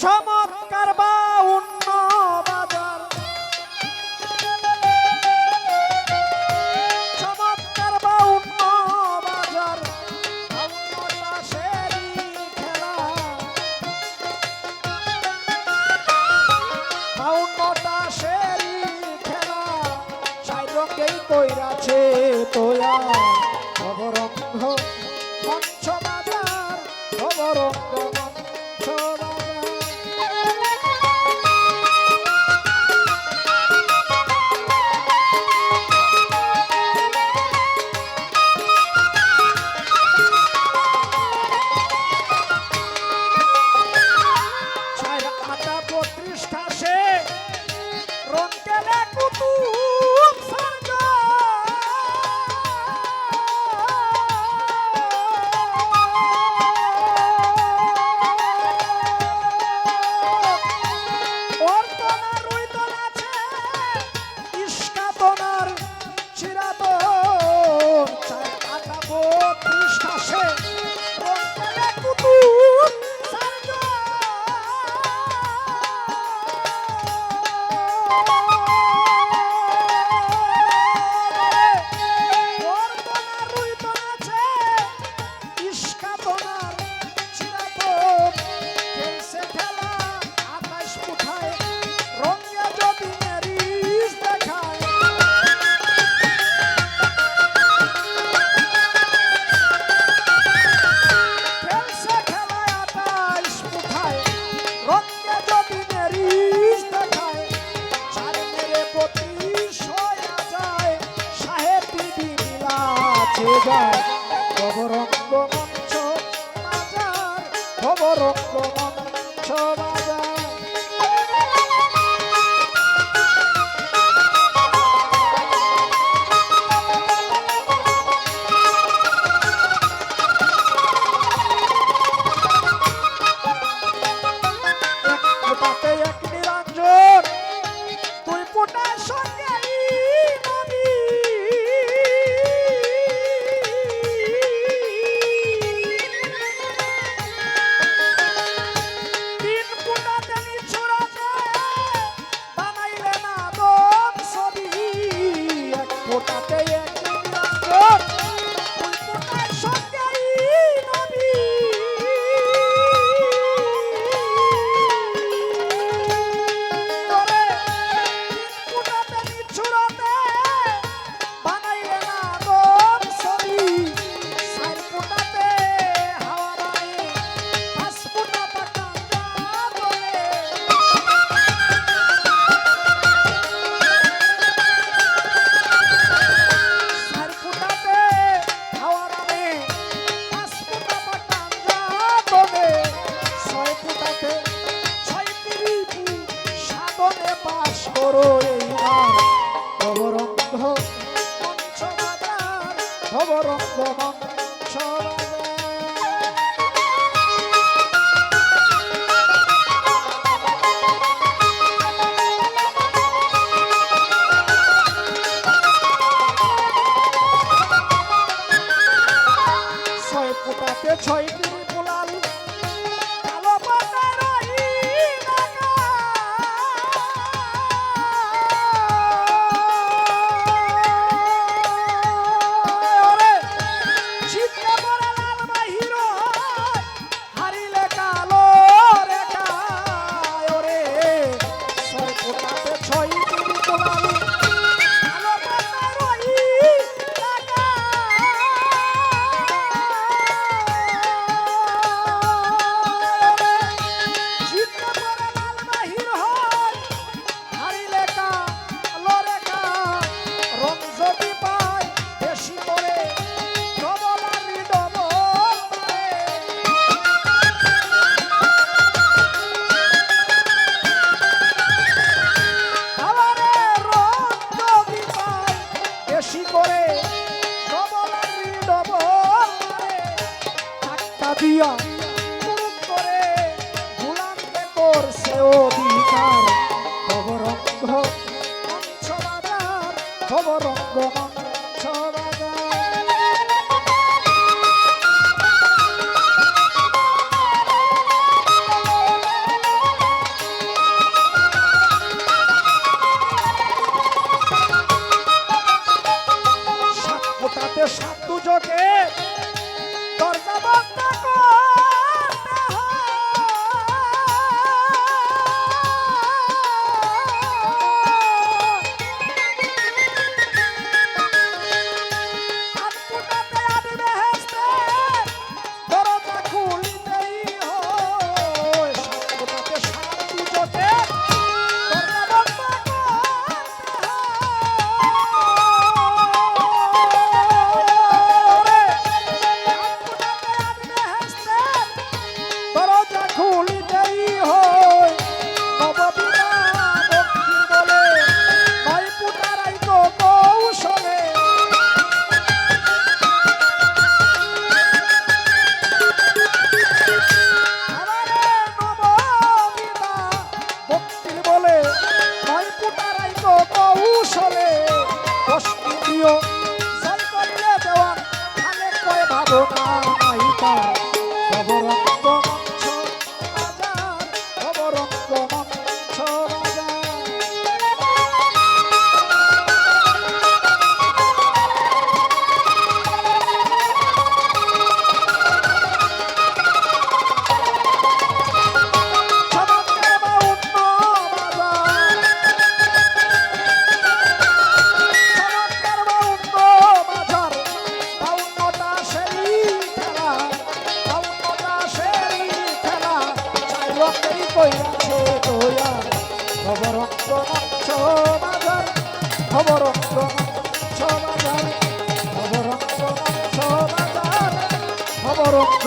চমৎকার বা অন্য বাজার। চমৎকার বা অন্য বাজার। খেলা। অন্যটা সেরি খেলা। সাই রঙেই কইরাছে তোয়া খবর অন্ধ পঞ্চবাজার খবর খবর রক্ত মঞ্চ খবর রক্ত মঞ্চ ভবরঙ্গ দিয়া। করে গোলামকে করছে অধিকার। খবরঙ্গ সবাজার খবরঙ্গ সাত দুজকে Bye. রক্ত।